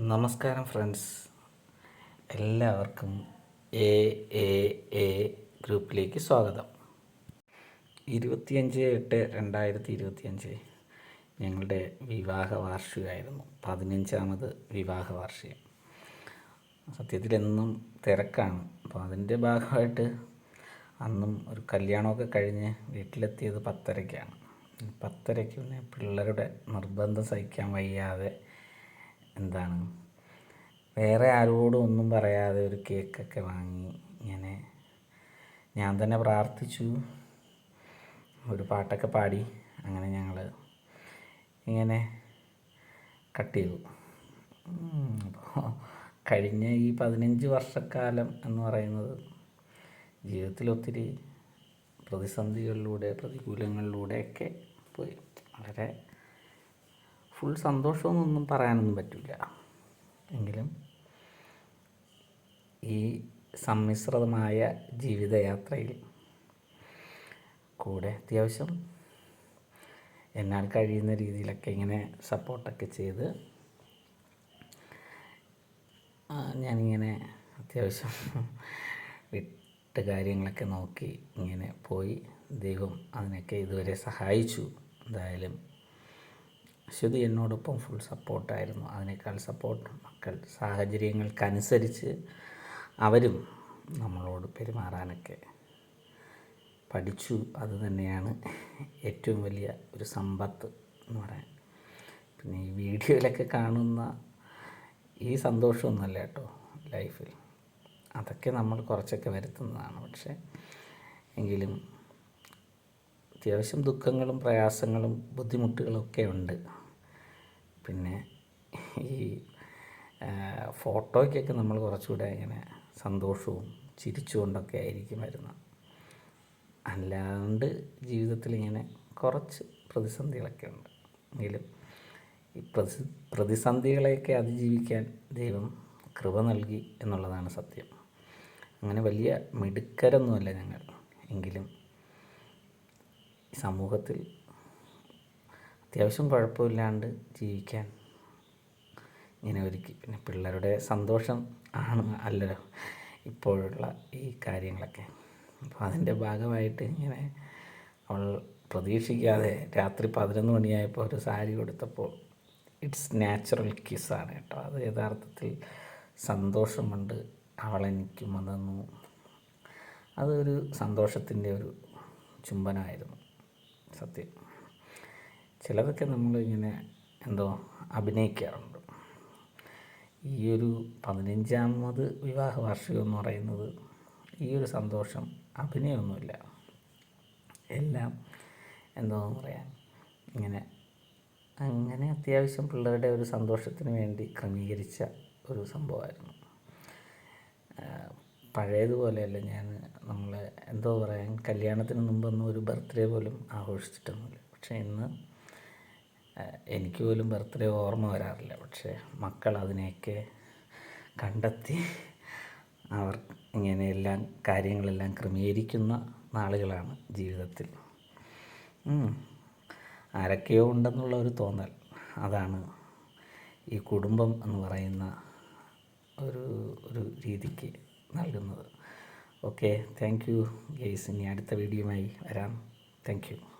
നമസ്കാരം ഫ്രണ്ട്സ്. എല്ലാവർക്കും A A A ഗ്രൂപ്പിലേക്ക് സ്വാഗതം. ഇരുപത്തിയഞ്ച് എട്ട് രണ്ടായിരത്തി ഇരുപത്തിയഞ്ച് ഞങ്ങളുടെ വിവാഹ വാർഷികമായിരുന്നു. പതിനഞ്ചാമത് വിവാഹ വാർഷികം. സത്യത്തിൽ എന്നും തിരക്കാണ്. അപ്പോൾ അതിന്റെ ഭാഗമായിട്ട് അന്നും ഒരു കല്യാണമൊക്കെ കഴിഞ്ഞ് വീട്ടിലെത്തിയത് പത്തരയ്ക്കാണ്. പത്തരയ്ക്ക് പിന്നെ പിള്ളേരുടെ നിർബന്ധം സഹിക്കാൻ വയ്യാതെ എന്താണ്? വേറെ ആരോടും ഒന്നും പറയാതെ ഒരു കേക്കൊക്കെ വാങ്ങി ഇങ്ങനെ ഞാൻ തന്നെ പ്രാർത്ഥിച്ചു. ഒരു പാട്ടൊക്കെ പാടി അങ്ങനെ ഞങ്ങൾ ഇങ്ങനെ കട്ട് ചെയ്തു. അപ്പോൾ കഴിഞ്ഞ ഈ പതിനഞ്ച് വർഷക്കാലം എന്ന് പറയുന്നത് ജീവിതത്തിൽ ഒത്തിരി പ്രതിസന്ധികളിലൂടെ പ്രതികൂലങ്ങളിലൂടെയൊക്കെ പോയി. വളരെ ഫുൾ സന്തോഷമൊന്നും പറയാനൊന്നും പറ്റില്ല. എങ്കിലും ഈ സമ്മിശ്രിതമായ ജീവിതയാത്രയിൽ കൂടെ അത്യാവശ്യം എന്നാൽ കഴിയുന്ന രീതിയിലൊക്കെ ഇങ്ങനെ സപ്പോർട്ടൊക്കെ ചെയ്ത് ഞാനിങ്ങനെ അത്യാവശ്യം വിട്ട് കാര്യങ്ങളൊക്കെ നോക്കി ഇങ്ങനെ പോയി ദൈവം അതിനൊക്കെ ഇതുവരെ സഹായിച്ചു. എന്തായാലും ശ്രുതി എന്നോടൊപ്പം ഫുൾ സപ്പോർട്ടായിരുന്നു അതിനേക്കാൾ സപ്പോർട്ട് മക്കൾ. സാഹചര്യങ്ങൾക്കനുസരിച്ച് അവരും നമ്മളോട് പെരുമാറാനൊക്കെ പഠിച്ചു. അത് തന്നെയാണ് ഏറ്റവും വലിയ ഒരു സമ്പത്ത് എന്ന് പറയാൻ. പിന്നെ ഈ വീഡിയോയിലൊക്കെ കാണുന്ന ഈ സന്തോഷമൊന്നുമല്ല കേട്ടോ ലൈഫിൽ. അതൊക്കെ നമ്മൾ കുറച്ചൊക്കെ വരുത്തുന്നതാണ്. പക്ഷേ എങ്കിലും അത്യാവശ്യം ദുഃഖങ്ങളും പ്രയാസങ്ങളും ബുദ്ധിമുട്ടുകളൊക്കെ ഉണ്ട്. പിന്നെ ഈ ഫോട്ടോയ്ക്കൊക്കെ നമ്മൾ കുറച്ചുകൂടെ ഇങ്ങനെ സന്തോഷവും ചിരിച്ചുകൊണ്ടൊക്കെ ആയിരിക്കും വരുന്നത്. അല്ലാണ്ട് ജീവിതത്തിൽ ഇങ്ങനെ കുറച്ച് പ്രതിസന്ധികളൊക്കെ ഉണ്ട്. എങ്കിലും ഈ പ്രതി പ്രതിസന്ധികളെയൊക്കെ അതിജീവിക്കാൻ ദൈവം കൃപ നൽകി എന്നുള്ളതാണ് സത്യം. അങ്ങനെ വലിയ മിടുക്കരൊന്നുമല്ല ഞങ്ങൾ. എങ്കിലും സമൂഹത്തിൽ അത്യാവശ്യം കുഴപ്പമില്ലാണ്ട് ജീവിക്കാൻ. ഇങ്ങനെ ഒരുക്കി. പിന്നെ പിള്ളേരുടെ സന്തോഷം ആണ് അല്ലല്ലോ ഇപ്പോഴുള്ള ഈ കാര്യങ്ങളൊക്കെ. അപ്പോൾ അതിന്റെ ഭാഗമായിട്ട് ഇങ്ങനെ അവൾ പ്രതീക്ഷിക്കാതെ രാത്രി പതിനൊന്ന് മണിയായപ്പോൾ ഒരു സാരി കൊടുത്തപ്പോൾ ഇറ്റ്സ് നാച്ചുറൽ കിസ്സാണ് കേട്ടോ. അത് യഥാർത്ഥത്തിൽ സന്തോഷമുണ്ട് അവളെനിക്കും അവളെനിക്ക് തന്നു അതൊരു സന്തോഷത്തിന്റെ ഒരു ചുംബനമായിരുന്നു സത്യം. ചിലതൊക്കെ നമ്മളിങ്ങനെ എന്തോ അഭിനയിക്കാറുണ്ട്. ഈ ഒരു പതിനഞ്ചാമത് വിവാഹ വാർഷികം എന്ന് പറയുന്നത് ഈ ഒരു സന്തോഷം അഭിനയമൊന്നുമില്ല. എല്ലാം എന്തോന്ന് പറയാൻ ഇങ്ങനെ അങ്ങനെ അത്യാവശ്യം പിള്ളേരുടെ ഒരു സന്തോഷത്തിന് വേണ്ടി ക്രമീകരിച്ച ഒരു സംഭവമായിരുന്നു. പഴയതുപോലെയല്ല ഞാൻ നമ്മൾ എന്തോ പറയാൻ കല്യാണത്തിന് മുമ്പൊന്നും ഒരു ബർത്ത്ഡേ പോലും ആഘോഷിച്ചിട്ടൊന്നുമില്ല. പക്ഷേ ഇന്ന് എനിക്ക് പോലും ബർത്ത്ഡേ ഓർമ്മ വരാറില്ല. പക്ഷേ മക്കൾ അതിനെയൊക്കെ കണ്ടെത്തി അവർ ഇങ്ങനെ എല്ലാം കാര്യങ്ങളെല്ലാം ക്രമീകരിക്കുന്ന നാളുകളാണ് ജീവിതത്തിൽ. ആരൊക്കെയോ ഉണ്ടെന്നുള്ള ഒരു തോന്നൽ. അതാണ് ഈ കുടുംബം എന്ന് പറയുന്ന ഒരു ഒരു രീതിക്ക് നൽകുന്നത്. ഓക്കെ താങ്ക് യു ഗെയ്സ് ഇനി അടുത്ത വീഡിയോയുമായി വരാം. Thank you.